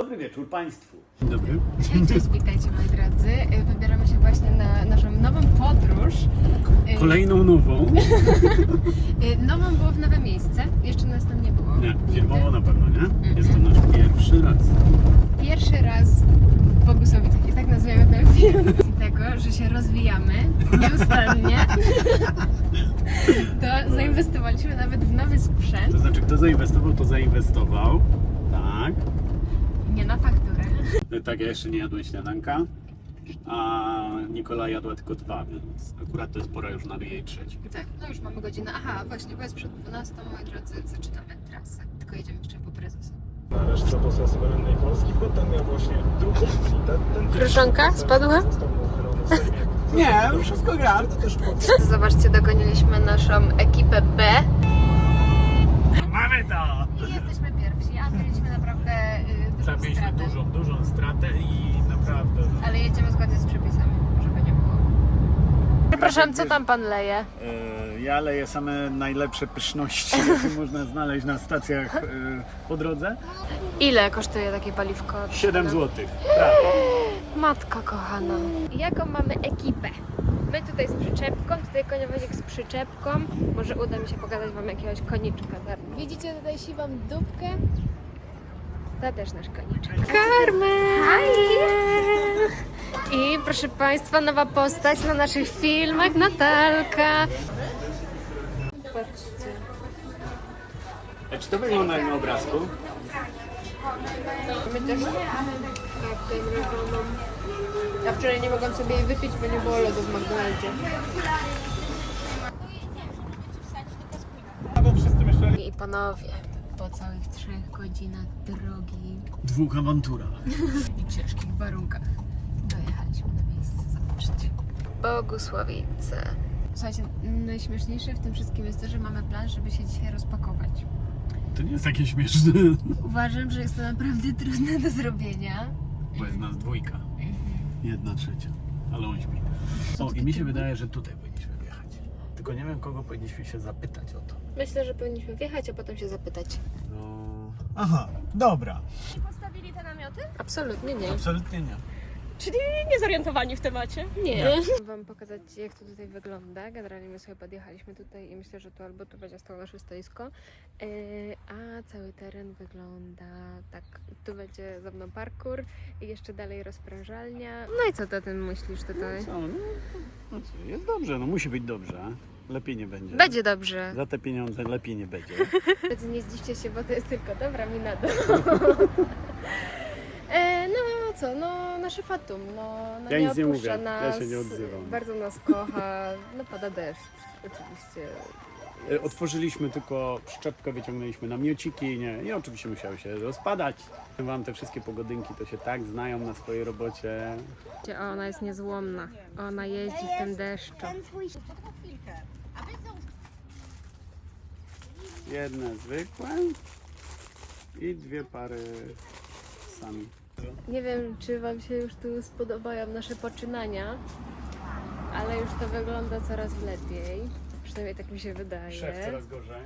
Dobry wieczór Państwu. Dzień dobry. Cześć, witajcie moi drodzy. Wybieramy się właśnie na naszą nową podróż. Kolejną nową. y, Nową było w nowe miejsce. Jeszcze nas tam nie było. Nie, firmowo na pewno, nie? Jest to nasz pierwszy raz. Pierwszy raz w Bogusławicach i tak nazwiemy ten film. Z tego, że się rozwijamy nieustannie, to zainwestowaliśmy nawet w nowy sprzęt. To znaczy, kto zainwestował, to zainwestował. Tak. Nie na fakturę. No Tak, ja jeszcze nie jadłem śniadanka. A Nikola jadła tylko dwa, więc akurat to jest pora już na jej trzeci. Tak, no już mamy godzinę. Aha, właśnie, bo jest przed 12, moi drodzy, zaczynamy trasę. Tylko jedziemy jeszcze po prezesa. na resztce bossa suwerennej Polski. Potem miał właśnie drugi, czyli ten, ten Kruszonka? Spadła? Nie, wszystko gra. Ale też potem Zobaczcie, dogoniliśmy naszą ekipę B. Mamy to! I jesteśmy Zrobiliśmy stratę. dużą, dużą stratę i naprawdę... Ale jedziemy zgodnie z przepisami, żeby nie było. Przepraszam, co tam pan leje? E, Ja leję same najlepsze pyszności, jakie można znaleźć na stacjach e, po drodze. Ile kosztuje takie paliwko? 7 zł. Matka kochana. Jaką mamy ekipę? My tutaj z przyczepką, tutaj koniowozik z przyczepką. Może uda mi się pokazać wam jakiegoś koniczka. zaraz. Widzicie tutaj siwą dupkę? To też nasz koniczek. Carmen! I proszę Państwa, nowa postać na naszych filmach, Natalka. Patrzcie. A czy to wygląda jak na obrazku? My też kawkę mrożoną. Ja wczoraj nie mogłam sobie jej wypić, bo nie było lodu w McDonaldzie. I panowie, po całych trzech godzinach drogi Dwóch awantura. i ciężkich warunkach dojechaliśmy na miejsce. Zobaczcie. Bogusławice. Słuchajcie, najśmieszniejsze w tym wszystkim jest to, że mamy plan, żeby się dzisiaj rozpakować. To nie jest takie śmieszne. Uważam, że jest to naprawdę trudne do zrobienia. Bo jest nas dwójka. Jedna trzecia. Ale on śpi. O, i mi się wydaje, że tutaj powinniśmy wjechać. Tylko nie wiem, kogo powinniśmy się zapytać o to. Myślę, że powinniśmy wjechać, a potem się zapytać. No, Aha, dobra. postawili te namioty? Absolutnie nie. absolutnie nie. Czyli nie zorientowani w temacie? Nie. Wam pokazać, jak to tutaj wygląda. Generalnie my sobie podjechaliśmy tutaj i myślę, że tu albo tu będzie stało nasze stoisko, yy, a cały teren wygląda tak. Tu będzie za mną parkour i jeszcze dalej rozprężalnia. No i co ty o tym myślisz tutaj? Co, no, no co, jest dobrze, no musi być dobrze. Lepiej nie będzie. Będzie dobrze. Za te pieniądze lepiej nie będzie. Drodzy, nie zdziwcie się, bo to jest tylko dobra mina do... E, no co, no nasze fatum, no, no Ja nie nic nie opuszcza mówię, ja nas, się nie odzywam. bardzo nas kocha, no pada deszcz, oczywiście. E, Otworzyliśmy tylko szczepkę, wyciągnęliśmy namiociki nie, i oczywiście musiały się rozpadać. Wam te wszystkie pogodynki to się tak znają na swojej robocie. Ona jest niezłomna, ona jeździ w tym deszczu. Jedne zwykłe i dwie pary sami. Nie wiem, czy Wam się już tu spodobają nasze poczynania, ale już to wygląda coraz lepiej. Przynajmniej tak mi się wydaje. Szef coraz gorzej.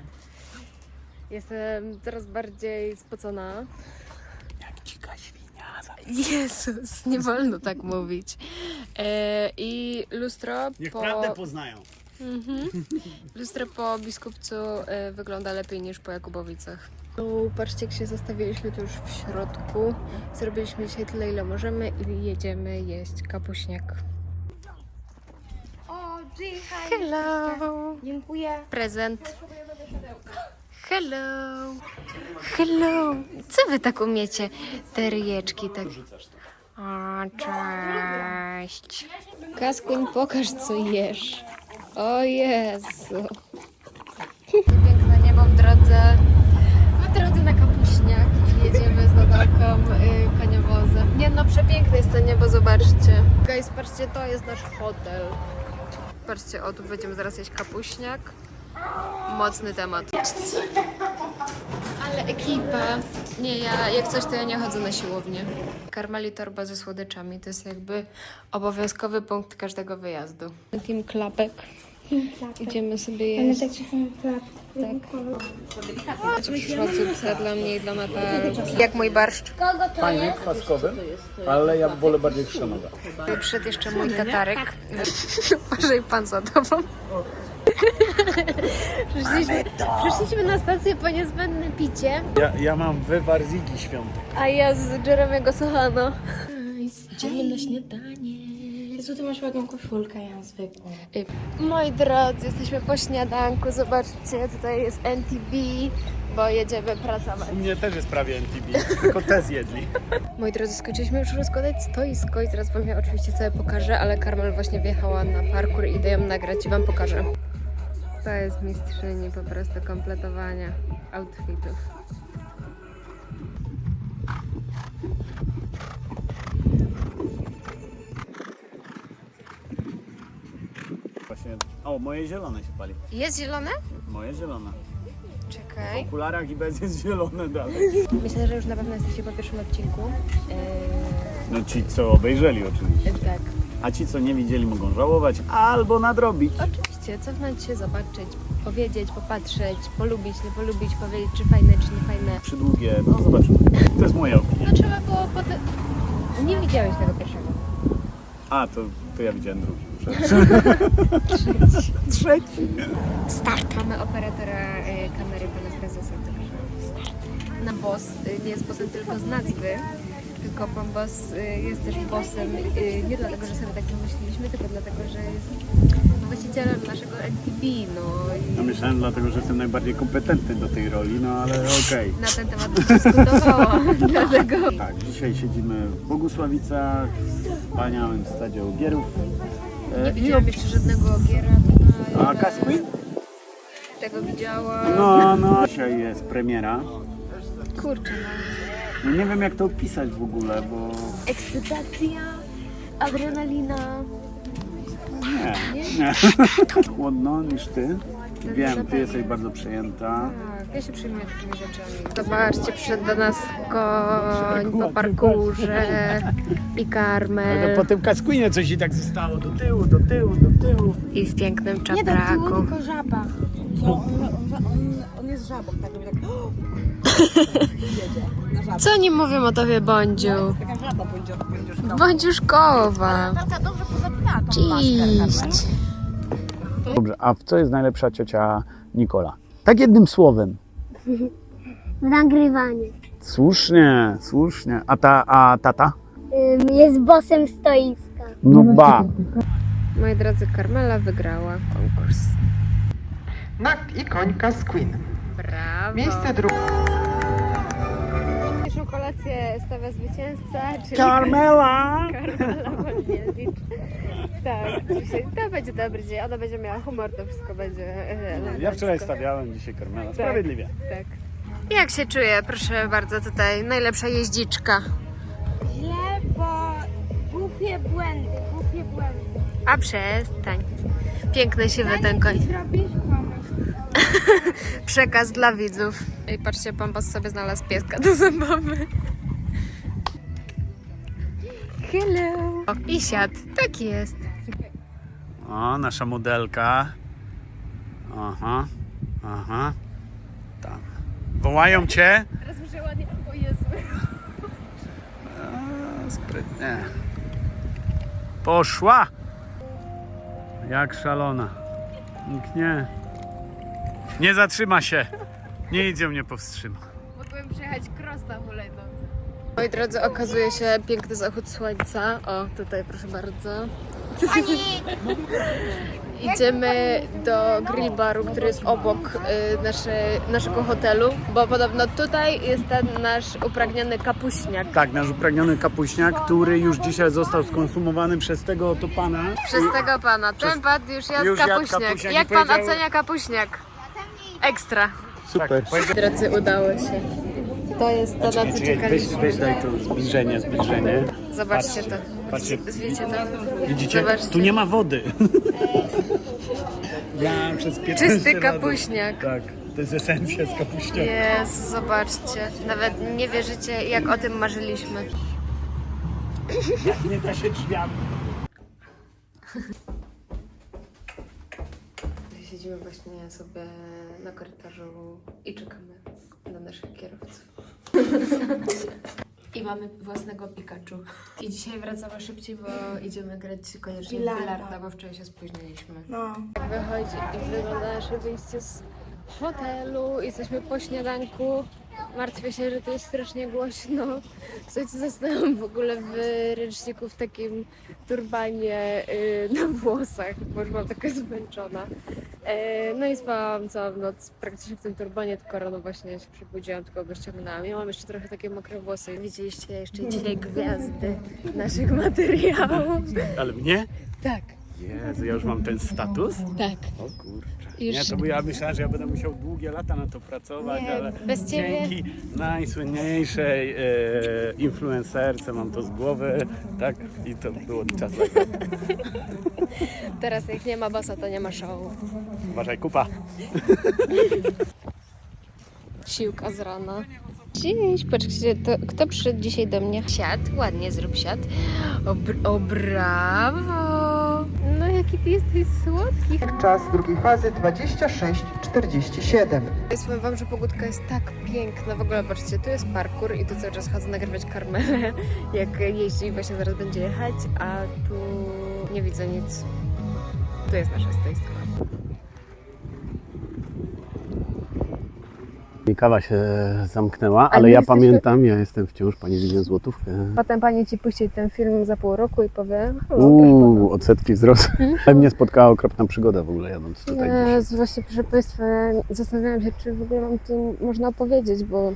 Jestem coraz bardziej spocona. Jak dzika świnia. Jezus, nie wolno tak mówić. E, I lustro Niech po, prawdę poznają. Mhm. lustro po biskupcu e, wygląda lepiej niż po Jakubowicach. No, patrzcie, jak się zastawiliśmy tu już w środku. Zrobiliśmy dzisiaj tyle, ile możemy i jedziemy jeść kapuśniak. O, Jiha, Hello! Dziękuję. Prezent. Hello! Hello! Co wy tak umiecie? Te ryjeczki tak... O, cześć! Kaskuń, pokaż co jesz. O Jezu! Piękne niebo w drodze. W drodze na kapuśniak. Jedziemy z Nadalką y, koniowozem. Nie no, przepiękne jest to niebo, zobaczcie. Guys, patrzcie, to jest nasz hotel. Patrzcie, o tu będziemy zaraz jeść kapuśniak. Mocny temat. Ale ekipa. Nie, ja jak coś, to ja nie chodzę na siłownię. Karmeli torba ze słodyczami to jest jakby obowiązkowy punkt każdego wyjazdu. Team klapek Idziemy sobie Ale jeść. takie są klapki. Tak. Przyszła zupca dla mnie i dla Natalii. Jak mój barszcz. Fajny, kwaskowy, ale ja wolę bardziej chrzanowe. Przyszedł jeszcze mój tatarek. Uważaj pan za tobą. Przyszliśmy, przyszliśmy na stację po niezbędne picie, Ja, ja mam wywar Zigi Świątek. a ja z Jeremiego Sochano. Idziemy na śniadanie. Jezu, ty masz ładną koszulkę, ja mam zwykłą. Moi drodzy, jesteśmy po śniadanku. Zobaczcie, tutaj jest NTB, bo jedziemy pracować. U mnie też jest prawie NTB, tylko te zjedli. Moi drodzy, skończyliśmy już rozkładać stoisko i teraz Wam je oczywiście całe pokażę, ale Karmel właśnie wjechała na parkour i idę ją nagrać i Wam pokażę. To jest mistrzyni po prostu kompletowania outfitów. Właśnie, o, moje zielone się pali. Jest zielone? Moje zielone. W Czekaj. okularach i bez jest zielone dalej. Myślę, że już na pewno jesteście po pierwszym odcinku. No ci, co obejrzeli oczywiście. Yy, tak. A ci, co nie widzieli, mogą żałować albo nadrobić. Oczywiście, cofnąć się, zobaczyć, powiedzieć, popatrzeć, polubić, nie polubić, powiedzieć, czy fajne, czy nie fajne. Przydługie, no zobaczymy. To jest moja opinia. No trzeba było potem... Nie widziałeś tego pierwszego. A, to, to ja widziałem drugi. Trzeci. Start. Mamy operatora y, kamery pana prezesa, także start. Na boss y, nie jest bossem tylko z nazwy, tylko pan boss y, jest też bossem y, nie dlatego, że sobie tak wymyśliliśmy, tylko dlatego, że jest właścicielem naszego NTB, no No i myślałem dlatego, że jestem najbardziej kompetentny do tej roli, no ale okej. na ten temat dyskutowała, dlatego... Tak, dzisiaj siedzimy w Bogusławicach, w wspaniałym stadzie Ogierów. E, Nie widziałam jeszcze żadnego ogiera tutaj. A Casquin? Tego widziałam. No, no. Dzisiaj jest premiera. Kurczę, no. No nie wiem jak to opisać w ogóle, bo Ekscytacja, adrenalina. nie. nie. Chłodno niż ty. Wiem, ty jesteś bardzo przejęta. Tak, ja się przyjmuję takimi rzeczami. Zobaczcie, przyszedł do nas koń po parkurze i karmel Po tym Casquinie coś i tak zostało do tyłu, do tyłu, do tyłu. i w pięknym Nie do tyłu, czapraku. tylko żaba. Co nie mówią o tobie, Bądziu? Bądziuszkowa. Cześć. Dobrze, a w co jest najlepsza ciocia Nikola? Tak jednym słowem. Nagrywanie. Słusznie, słusznie. A ta, a tata? Ym, Jest bosem stoiska. No ba. Moi drodzy, Karmela wygrała konkurs. Nak i końka z Queen. Brawo. Miejsce drugie. Pierwszą kolację stawia zwycięzca, czyli Carmela! Karmela Wolniewicz. Tak, dzisiaj to będzie dobry dzień. Ona będzie miała humor, to wszystko będzie e, Ja elegancko. wczoraj stawiałem, dzisiaj Carmela. Sprawiedliwie. Tak. Jak się czuje, proszę bardzo, tutaj najlepsza jeździczka. Źle, bo głupie błędy, głupie błędy. A przestań. Piękny siwy ten koń. Zrobisz. Przekaz dla widzów. I patrzcie, Pampas sobie znalazł pieska do zabawy. Hello. O, I siadł. Tak jest. O, nasza modelka. Aha, aha. Tam. Wołają cię? Teraz muszę ładnie, o Jezu. A, sprytnie. Poszła! Jak szalona. Nikt nie. Nie zatrzyma się. Nic ją nie powstrzyma. Mogłem przejechać cross na hulajnodze. Moi drodzy, okazuje się piękny zachód słońca. O, tutaj proszę bardzo. Idziemy do grill baru, który jest obok y, nasze, naszego hotelu, bo podobno tutaj jest ten nasz upragniony kapuśniak. Tak, nasz upragniony kapuśniak, który już dzisiaj został skonsumowany przez tego oto pana. Przez tego pana. Ten pan już jadł już jadł kapuśniak. kapuśniak i Jak pan powiedział- ocenia kapuśniak? Ekstra. Super. Drodzy, udało się. To jest to, na co Weź, czekaliśmy. weź daj to zbliżenie, zbliżenie. Zobaczcie to. Patrzcie, Wiecie to? widzicie? Zobaczcie. Tu nie ma wody. Ja przez 15 Czysty lat- kapuśniak. Tak, to jest esencja z kapuśniaka. Jest, zobaczcie. Nawet nie wierzycie, jak o tym marzyliśmy. Nie da się drzwiami. siedzimy właśnie sobie na korytarzu i czekamy na naszych kierowców. I mamy własnego Pikachu. I dzisiaj wracamy szybciej, bo idziemy grać koniecznie w Bilarda. bo wczoraj się spóźniliśmy. No. Wychodzi i wygląda nasze wyjście z hotelu. Jesteśmy po śniadanku. Martwię się, że to jest strasznie głośno. Słuchajcie, zasnęłam w ogóle w ręczniku w takim turbanie yy, na włosach, bo już byłam taka zmęczona. E, no i spałam całą noc praktycznie w tym turbanie, tylko rano właśnie się przebudziłam, tylko go ściągnęłam. Ja mam jeszcze trochę takie mokre włosy. Widzieliście jeszcze dzisiaj gwiazdy naszych materiałów. Ale mnie? Tak, Jezu, ja już mam ten status? tak. O kurczę. Już- Nie, to bo ja myślałem, że ja będę musiał długie lata na to pracować, Nie, ale bez ciebie. dzięki najsłynniejszej e, influencerce mam to z głowy, tak? I to było czas. Teraz jak nie ma bossa, to nie ma show. Uważaj, kupa. Siłka z rana. Cześć, patrzcie, to kto przyszedł dzisiaj do mnie? Siad, ładnie zrób siad. O, o brawo! Jaki ty jesteś słodki. Czas drugiej fazy 26.47. Powiem wam, że pogódka jest tak piękna. W ogóle patrzcie, tu jest parkour i tu cały czas chodzę nagrywać karmelę, jak jeździ i właśnie zaraz będzie jechać, a tu nie widzę nic. Tu jest nasze stoisko. I kawa się zamknęła, Ale ja jesteśmy- pamiętam, ja jestem wciąż, pani widzę złotówkę. Potem pani ci puści ten film za pół roku i powie, halo, Uuu, odsetki wzrosły. Ale mnie spotkała okropna przygoda w ogóle jadąc tutaj dzisiaj. Jezu, właśnie proszę Państwa, zastanawiałam się, czy w ogóle mam tu można opowiedzieć, bo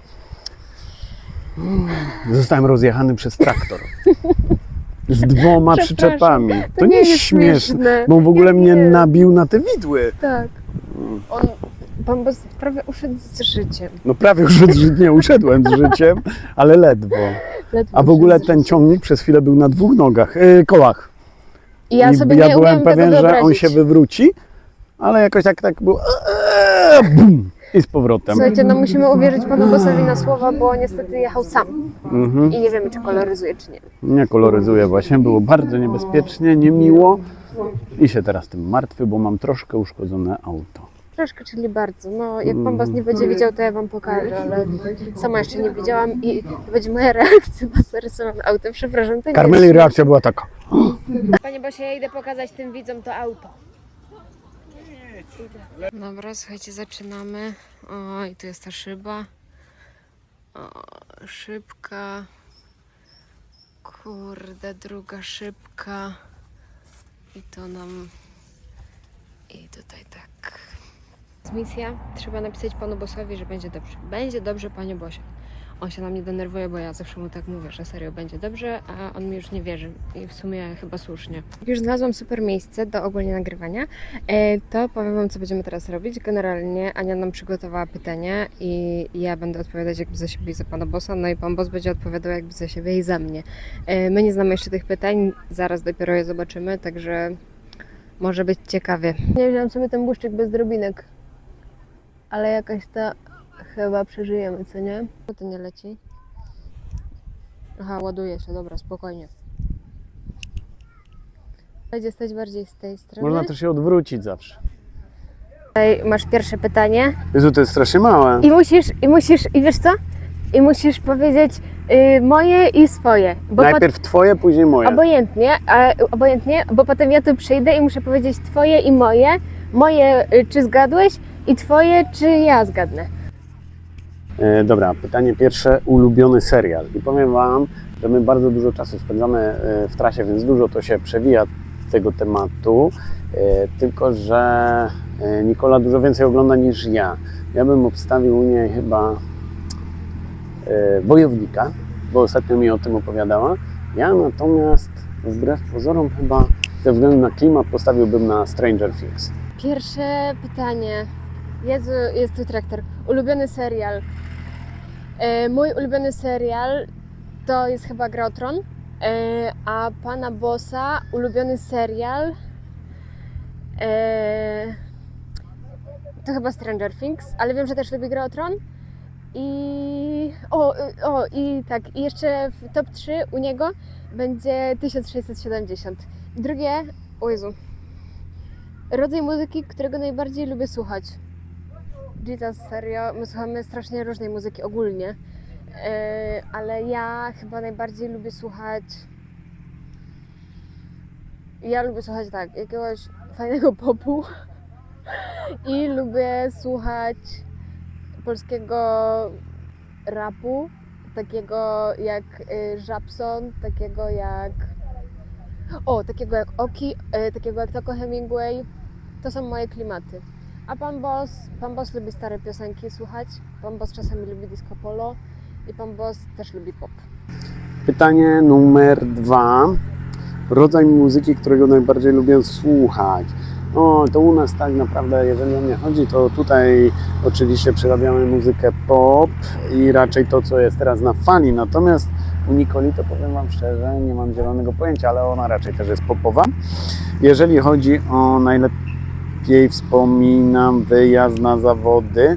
Zostałem rozjechany przez traktor. Z dwoma Przepraszam, przyczepami. To, nie nie jest śmieszne, bo w ogóle mnie wiem. nabił na te widły. tak. On, pan Bos prawie uszedł z życiem. No prawie już od ży- nie uszedłem z życiem, ale ledwo. Ledwo A w ogóle uszedł z ten życiem. ciągnik przez chwilę był na dwóch nogach, yy, kołach. I ja sobie ja nie byłem pewien, że on się wywróci, ale jakoś tak, tak było. eee, Bum! I z powrotem. Słuchajcie, no musimy uwierzyć panu Bosowi na słowa, bo niestety jechał sam Mhm. i nie wiemy, czy koloryzuje, czy nie. Nie koloryzuję właśnie, było bardzo niebezpiecznie, niemiło i się teraz tym martwię, bo mam troszkę uszkodzone auto. Troszkę, czyli bardzo. No, jak pan Bos nie będzie widział, to ja wam pokażę, ale sama jeszcze nie widziałam i to będzie moja reakcja na zarysowane auto. Przepraszam, to nie Karmeli jest... reakcja była taka. Panie Bosie, ja idę pokazać tym widzom to auto. Dobra, słuchajcie, zaczynamy. O, i tu jest ta szyba. O, szybka. Kurde, druga szybka. I to nam... I tutaj tak. Misja. Trzeba napisać panu Bosowi, że będzie dobrze. Będzie dobrze, panie Bosie. On się na mnie denerwuje, bo ja zawsze mu tak mówię, że serio będzie dobrze, a on mi już nie wierzy. I w sumie chyba słusznie. Już znalazłam super miejsce do ogólnie nagrywania. E, to powiem Wam, co będziemy teraz robić. Generalnie Ania nam przygotowała pytania i ja będę odpowiadać jakby za siebie i za Pana Bossa, no i Pan Boss będzie odpowiadał jakby za siebie i za mnie. E, my nie znamy jeszcze tych pytań, zaraz dopiero je zobaczymy, także może być ciekawie. Nie wziąłem sobie ten błyszczyk bez drobinek, ale jakoś to chyba przeżyjemy, co nie? Co to nie leci? Aha, ładuje się, dobra, spokojnie. Będzie stać bardziej z tej strony. Można też się odwrócić zawsze. Tutaj masz pierwsze pytanie Jezu, to jest strasznie małe. i musisz, i musisz, i wiesz co? I musisz powiedzieć y, moje i swoje. Bo Najpierw twoje, później moje. obojętnie, a, obojętnie, bo potem ja tu przyjdę i muszę powiedzieć twoje i moje. Moje, y, czy zgadłeś i twoje, czy ja zgadnę. E, dobra, pytanie pierwsze. Ulubiony serial. I powiem Wam, że my bardzo dużo czasu spędzamy e, w trasie, więc dużo to się przewija z tego tematu. E, tylko, że e, Nikola dużo więcej ogląda niż ja. Ja bym obstawił u niej chyba e, Wojownika, bo ostatnio mi o tym opowiadała. Ja natomiast wbrew pozorom chyba ze względu na klimat postawiłbym na Stranger Things. Pierwsze pytanie. Jezu, jest tu traktor. Ulubiony serial. E, mój ulubiony serial to jest chyba Gra o Tron. E, a pana Bossa ulubiony serial e, to chyba Stranger Things, ale wiem, że też lubi Gra o Tron. I o, o, i tak, i jeszcze w top 3 u niego będzie 1670. Drugie, o Jezu, rodzaj muzyki, którego najbardziej lubię słuchać. Jesus, serio, my słuchamy strasznie różnej muzyki ogólnie, yy, ale ja chyba najbardziej lubię słuchać. Ja lubię słuchać tak, jakiegoś fajnego popu i lubię słuchać polskiego rapu, takiego jak y, Żabson, takiego jak. O, takiego jak Oki, y, takiego jak Toko Hemingway. To są moje klimaty. A pan Boss, pan Boss lubi stare piosenki słuchać, pan Boss czasami lubi disco polo i pan Boss też lubi pop. Pytanie numer dwa. Rodzaj muzyki, którego najbardziej lubię słuchać. O, to u nas tak naprawdę, jeżeli o mnie chodzi, to tutaj oczywiście przerabiamy muzykę pop i raczej to, co jest teraz na fali. Natomiast u Nikoli, to powiem Wam szczerze, nie mam zielonego pojęcia, ale ona raczej też jest popowa. Jeżeli chodzi o najlepiej wspominam wyjazd na zawody,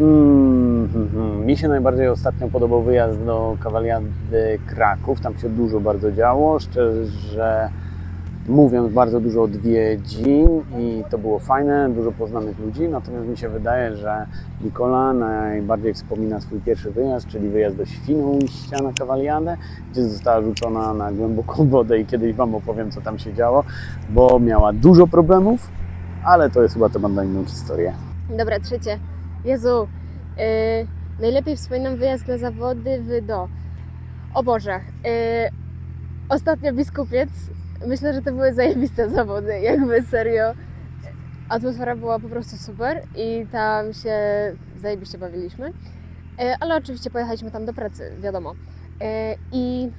Mm. Mi się najbardziej ostatnio podobał wyjazd do Kawaliady Kraków. Tam się dużo bardzo działo. Szczerze mówiąc, bardzo dużo odwiedzin i to było fajne, dużo poznanych ludzi. Natomiast mi się wydaje, że Nikola najbardziej wspomina swój pierwszy wyjazd, czyli wyjazd do Świnoujścia na Kawaliadę, gdzie została rzucona na głęboką wodę i kiedyś Wam opowiem, co tam się działo, bo miała dużo problemów, ale to jest chyba temat na inną historię. Dobra, trzecie. Jezu, yy, najlepiej wspominam wyjazd na zawody w do. O Boże, yy, ostatnio biskupiec. Myślę, że to były zajebiste zawody, jakby serio. Atmosfera była po prostu super i tam się zajebiście bawiliśmy. Yy, ale oczywiście pojechaliśmy tam do pracy, wiadomo. Yy, I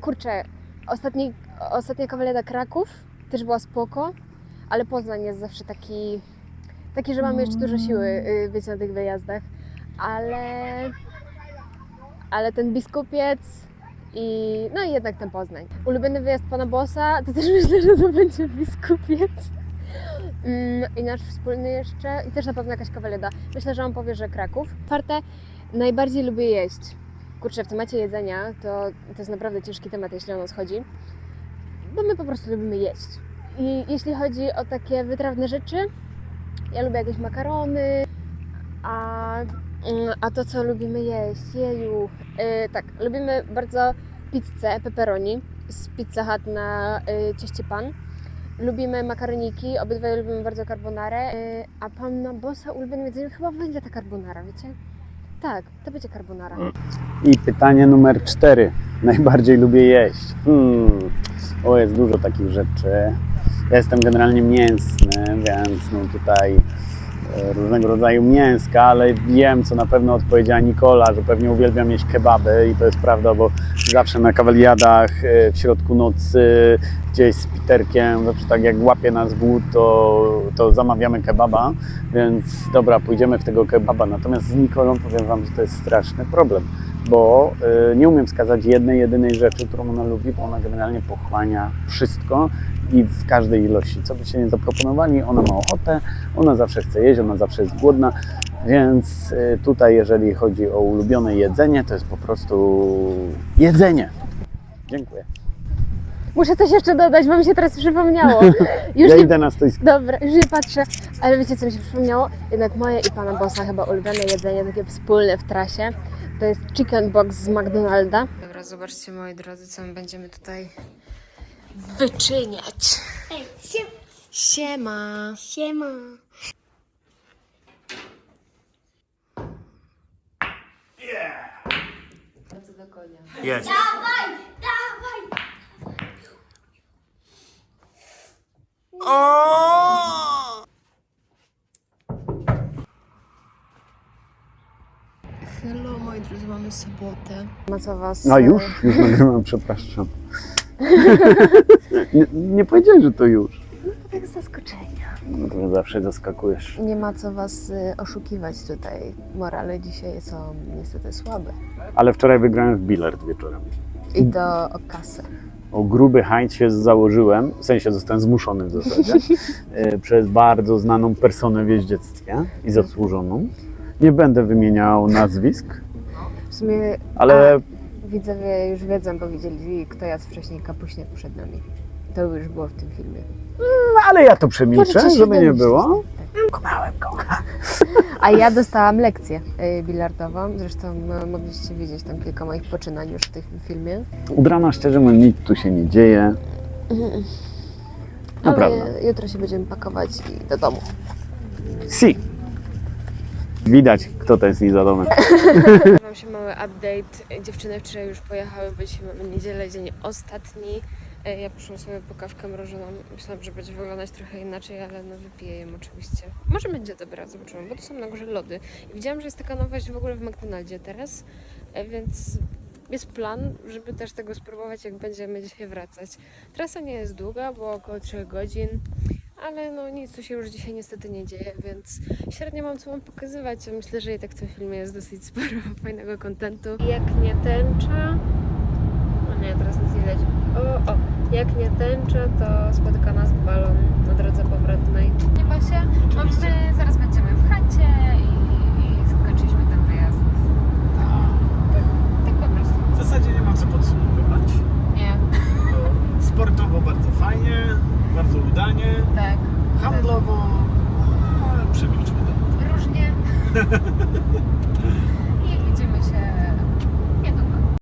kurczę, ostatni, ostatnia kawaleta Kraków też była spoko, ale Poznań jest zawsze taki taki, że mamy jeszcze dużo siły y, być na tych wyjazdach, ale, ale ten biskupiec i no i jednak ten Poznań. Ulubiony wyjazd pana Bossa, to też myślę, że to będzie biskupiec. Mm, I nasz wspólny jeszcze, i też na pewno jakaś kawaleda. Myślę, że on powie, że Kraków. Czwarte, najbardziej lubię jeść. Kurczę, w temacie jedzenia to, to jest naprawdę ciężki temat, jeśli o nas chodzi, bo my po prostu lubimy jeść. I jeśli chodzi o takie wytrawne rzeczy, ja lubię jakieś makarony, a, mm, a to co lubimy jeść, jeju. Yy, tak, lubimy bardzo pizzę pepperoni z Pizza Hut na y, cieście pan. Lubimy makaroniki, obydwaj lubimy bardzo carbonarę, yy, a panna Bossa ulubionym jedzeniem chyba będzie ta carbonara, wiecie? Tak, to będzie carbonara. I pytanie numer cztery. Najbardziej lubię jeść. Hmm. O, jest dużo takich rzeczy. Ja jestem generalnie mięsny, więc no tutaj e, różnego rodzaju mięska, ale wiem, co na pewno odpowiedziała Nikola, że pewnie uwielbiam jeść kebaby i to jest prawda, bo zawsze na kawaliadach e, w środku nocy gdzieś z Piterkiem, zawsze tak jak łapie nas głód, to, to zamawiamy kebaba, więc dobra, pójdziemy w tego kebaba. Natomiast z Nikolą powiem Wam, że to jest straszny problem, bo y, nie umiem wskazać jednej, jedynej rzeczy, którą ona lubi, bo ona generalnie pochłania wszystko i w każdej ilości. Co byście nie zaproponowali, ona ma ochotę, ona zawsze chce jeść, ona zawsze jest głodna, więc y, tutaj jeżeli chodzi o ulubione jedzenie, to jest po prostu jedzenie. Dziękuję. Muszę coś jeszcze dodać, bo mi się teraz przypomniało. Już Ja nie idę na stoisko. Dobra, już nie patrzę, ale wiecie co mi się przypomniało? Jednak moje i pana bossa chyba ulubione jedzenie, takie wspólne w trasie, to jest chicken box z McDonalda. Dobra, zobaczcie moi drodzy, co my będziemy tutaj wyczyniać. Ej, sie, Siema. siema. Jest. Dawaj, dawaj. Hello moi drodzy, mamy sobotę. Ma co was... No już, już nagrywam, przepraszam. nie, nie powiedziałeś, że to już. Tak z zaskoczenia. No to zawsze zaskakujesz. Nie ma co was y, oszukiwać tutaj. Morale dzisiaj są niestety słabe. Ale wczoraj wygrałem w bilard wieczorem. I to o kasę. O gruby hajt się założyłem, w sensie zostałem zmuszony w zasadzie, e, przez bardzo znaną personę w jeździectwie i zasłużoną. Nie będę wymieniał nazwisk, W sumie ale widzowie już wiedzą, bo widzieli kto jadł wcześniej kapuśniak przed nami. To już było w tym filmie. No, ale ja to przemilczę, Możecie się żeby nie domyślić. było. Kochałem go. A ja dostałam lekcję y, bilardową. Zresztą no, mogliście widzieć tam kilka moich poczynań już w tym filmie. Ubrana szczerze mówiąc, nic tu się nie dzieje. Naprawdę. Ale jutro się będziemy pakować i do domu. Si. Widać, kto to jest Izadomek. Mam się mały update. Dziewczyny wczoraj już pojechały, bo dzisiaj mamy niedzielę, dzień ostatni. E, Ja poszłam sobie po kawkę mrożoną. Myślałam, że będzie wyglądać trochę inaczej, ale no wypiję ją oczywiście. Może będzie dobra, zobaczymy, bo to są na górze lody. I widziałam, że jest taka nowość w ogóle w McDonaldzie teraz, e, więc jest plan, żeby też tego spróbować, jak będziemy dzisiaj wracać. Trasa nie jest długa, bo około 3 godzin, ale no nic tu się już dzisiaj niestety nie dzieje, więc średnio mam co wam pokazywać. Myślę, że i tak w tym filmie jest dosyć sporo fajnego kontentu. Jak nie tęcza... O nie, teraz nic nie widać. O, o, jak nie tęcza, to spotyka nas balon na drodze powrotnej. Nie ma się, bo my zaraz będziemy w chacie i, i skończyliśmy ten wyjazd. Tak, tak po prostu. W zasadzie nie ma co podsumowywać. Nie, To Sportowo bardzo fajnie, bardzo udanie, tak. handlowo, ale przemilczmy to. Różnie.